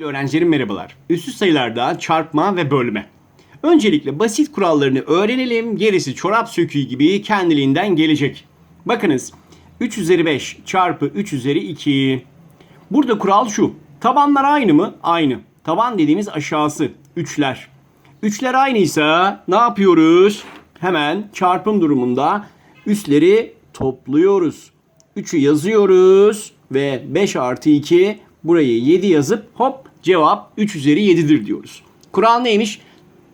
Öğrencilerim merhabalar. Üstü sayılarda çarpma ve bölme. Öncelikle basit kurallarını öğrenelim. Gerisi çorap söküğü gibi kendiliğinden gelecek. Bakınız 3 üzeri 5 çarpı 3 üzeri 2. Burada kural şu. Tabanlar aynı mı? Aynı. Taban dediğimiz aşağısı. Üçler. Üçler aynıysa ne yapıyoruz? Hemen çarpım durumunda üstleri topluyoruz. 3'ü yazıyoruz ve 5 artı 2 burayı 7 yazıp hop cevap 3 üzeri 7'dir diyoruz. Kural neymiş?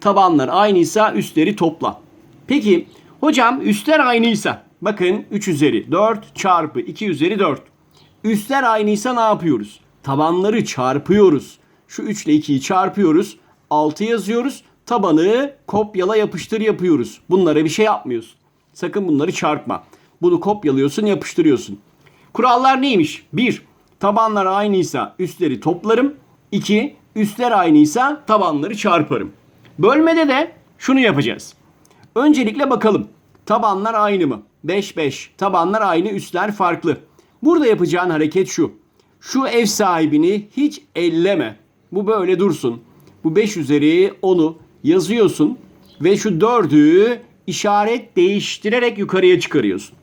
Tabanlar aynıysa üstleri topla. Peki hocam üstler aynıysa bakın 3 üzeri 4 çarpı 2 üzeri 4. Üstler aynıysa ne yapıyoruz? Tabanları çarpıyoruz. Şu 3 ile 2'yi çarpıyoruz. 6 yazıyoruz. Tabanı kopyala yapıştır yapıyoruz. Bunlara bir şey yapmıyorsun. Sakın bunları çarpma. Bunu kopyalıyorsun yapıştırıyorsun. Kurallar neymiş? 1. Tabanlar aynıysa üstleri toplarım. 2. Üstler aynıysa tabanları çarparım. Bölmede de şunu yapacağız. Öncelikle bakalım. Tabanlar aynı mı? 5 5. Tabanlar aynı, üstler farklı. Burada yapacağın hareket şu. Şu ev sahibini hiç elleme. Bu böyle dursun. Bu 5 üzeri 10'u yazıyorsun ve şu 4'ü işaret değiştirerek yukarıya çıkarıyorsun.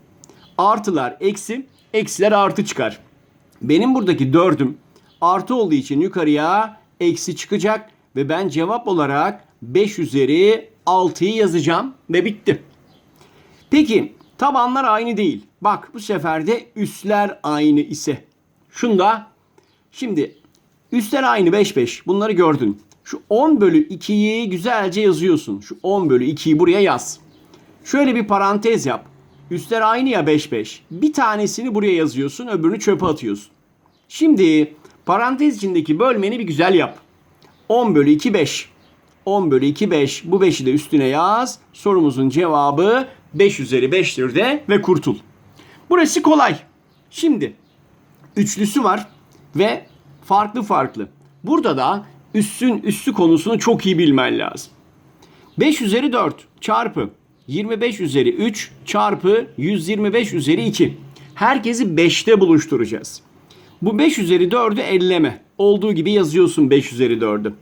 Artılar eksi, eksiler artı çıkar. Benim buradaki 4'üm artı olduğu için yukarıya eksi çıkacak ve ben cevap olarak 5 üzeri 6'yı yazacağım ve bitti. Peki tabanlar aynı değil. Bak bu sefer de üstler aynı ise. Şunda şimdi üstler aynı 5 5 bunları gördün. Şu 10 bölü 2'yi güzelce yazıyorsun. Şu 10 bölü 2'yi buraya yaz. Şöyle bir parantez yap. Üstler aynı ya 5 5. Bir tanesini buraya yazıyorsun öbürünü çöpe atıyorsun. Şimdi parantez içindeki bölmeni bir güzel yap. 10 bölü 2 5. 10 bölü 2 5. Bu 5'i de üstüne yaz. Sorumuzun cevabı 5 üzeri 5'tir de ve kurtul. Burası kolay. Şimdi üçlüsü var ve farklı farklı. Burada da üssün üssü konusunu çok iyi bilmen lazım. 5 üzeri 4 çarpı 25 üzeri 3 çarpı 125 üzeri 2. Herkesi 5'te buluşturacağız. Bu 5 üzeri 4'ü elleme. Olduğu gibi yazıyorsun 5 üzeri 4'ü.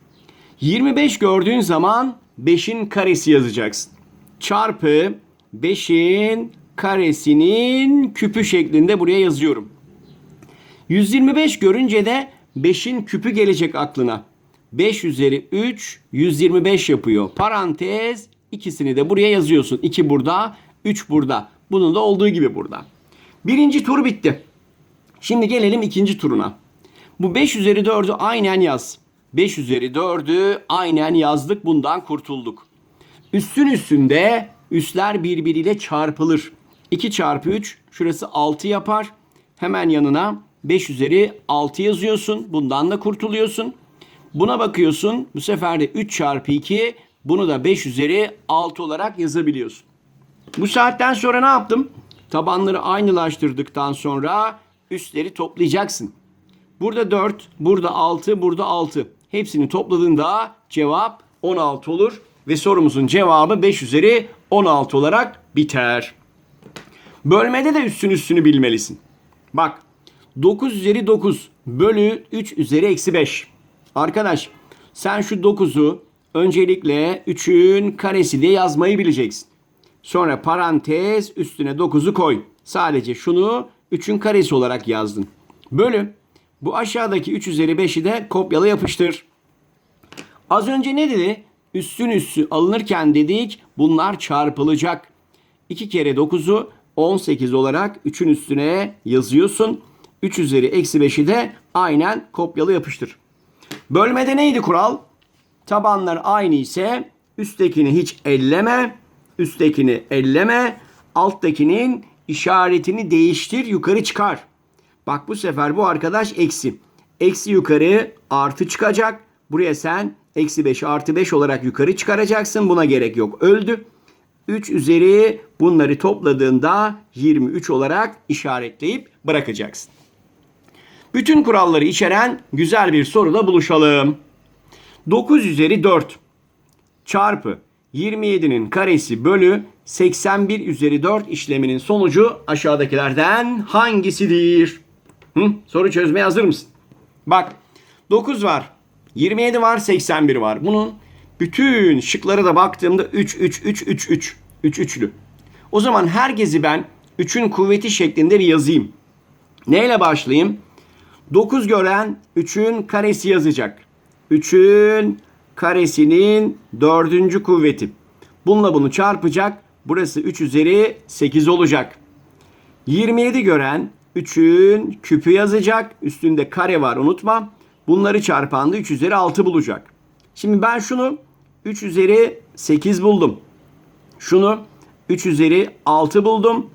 25 gördüğün zaman 5'in karesi yazacaksın. Çarpı 5'in karesinin küpü şeklinde buraya yazıyorum. 125 görünce de 5'in küpü gelecek aklına. 5 üzeri 3 125 yapıyor. Parantez ikisini de buraya yazıyorsun. 2 burada, 3 burada. Bunun da olduğu gibi burada. Birinci tur bitti. Şimdi gelelim ikinci turuna. Bu 5 üzeri 4'ü aynen yaz. 5 üzeri 4'ü aynen yazdık. Bundan kurtulduk. Üstün üstünde üstler birbiriyle çarpılır. 2 çarpı 3 şurası 6 yapar. Hemen yanına 5 üzeri 6 yazıyorsun. Bundan da kurtuluyorsun. Buna bakıyorsun. Bu sefer de 3 çarpı 2 bunu da 5 üzeri 6 olarak yazabiliyorsun. Bu saatten sonra ne yaptım? Tabanları aynılaştırdıktan sonra üstleri toplayacaksın. Burada 4, burada 6, burada 6. Hepsini topladığında cevap 16 olur ve sorumuzun cevabı 5 üzeri 16 olarak biter. Bölmede de üstün üstünü bilmelisin. Bak 9 üzeri 9 bölü 3 üzeri eksi 5. Arkadaş sen şu 9'u öncelikle 3'ün karesi diye yazmayı bileceksin. Sonra parantez üstüne 9'u koy. Sadece şunu 3'ün karesi olarak yazdın. Bölü. Bu aşağıdaki 3 üzeri 5'i de kopyala yapıştır. Az önce ne dedi? Üstün üssü alınırken dedik bunlar çarpılacak. 2 kere 9'u 18 olarak 3'ün üstüne yazıyorsun. 3 üzeri eksi 5'i de aynen kopyalı yapıştır. Bölmede neydi kural? Tabanlar aynı ise üsttekini hiç elleme, üsttekini elleme, alttakinin işaretini değiştir, yukarı çıkar. Bak bu sefer bu arkadaş eksi. Eksi yukarı artı çıkacak. Buraya sen eksi 5 artı 5 olarak yukarı çıkaracaksın. Buna gerek yok. Öldü. 3 üzeri bunları topladığında 23 olarak işaretleyip bırakacaksın. Bütün kuralları içeren güzel bir soruda buluşalım. 9 üzeri 4 çarpı 27'nin karesi bölü 81 üzeri 4 işleminin sonucu aşağıdakilerden hangisidir? Hı? Soru çözmeye hazır mısın? Bak 9 var. 27 var, 81 var. Bunun bütün şıklara da baktığımda 3, 3, 3, 3, 3. 3 üçlü. O zaman herkesi ben 3'ün kuvveti şeklinde bir yazayım. Neyle başlayayım? 9 gören 3'ün karesi yazacak. 3'ün karesinin dördüncü kuvveti. Bununla bunu çarpacak. Burası 3 üzeri 8 olacak. 27 gören 3'ün küpü yazacak. Üstünde kare var unutma. Bunları çarpanda 3 üzeri 6 bulacak. Şimdi ben şunu 3 üzeri 8 buldum. Şunu 3 üzeri 6 buldum.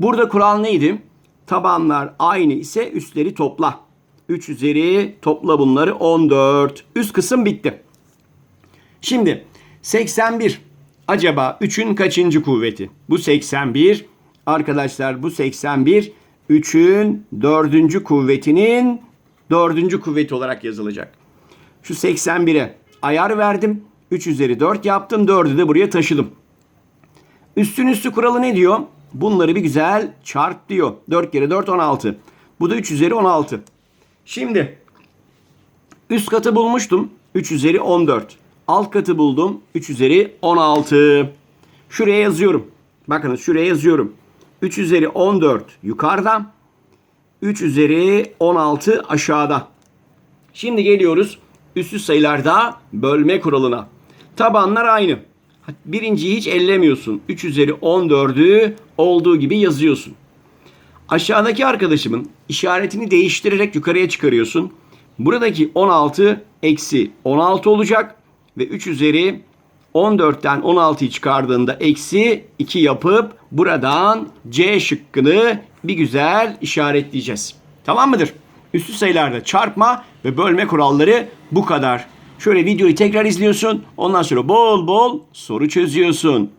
Burada kural neydi? Tabanlar aynı ise üstleri topla. 3 üzeri topla bunları 14. Üst kısım bitti. Şimdi 81. Acaba 3'ün kaçıncı kuvveti? Bu 81. Arkadaşlar bu 81 3'ün dördüncü kuvvetinin dördüncü kuvveti olarak yazılacak. Şu 81'e ayar verdim. 3 üzeri 4 yaptım. 4'ü de buraya taşıdım. Üstün üstü kuralı ne diyor? Bunları bir güzel çarp diyor. 4 kere 4 16. Bu da 3 üzeri 16. Şimdi üst katı bulmuştum. 3 üzeri 14. Alt katı buldum. 3 üzeri 16. Şuraya yazıyorum. Bakınız şuraya yazıyorum. 3 üzeri 14 yukarıda. 3 üzeri 16 aşağıda. Şimdi geliyoruz üstü sayılarda bölme kuralına. Tabanlar aynı. Birinciyi hiç ellemiyorsun. 3 üzeri 14'ü olduğu gibi yazıyorsun. Aşağıdaki arkadaşımın işaretini değiştirerek yukarıya çıkarıyorsun. Buradaki 16 eksi 16 olacak ve 3 üzeri 14'ten 16'yı çıkardığında eksi 2 yapıp buradan C şıkkını bir güzel işaretleyeceğiz. Tamam mıdır? Üstü sayılarda çarpma ve bölme kuralları bu kadar. Şöyle videoyu tekrar izliyorsun. Ondan sonra bol bol soru çözüyorsun.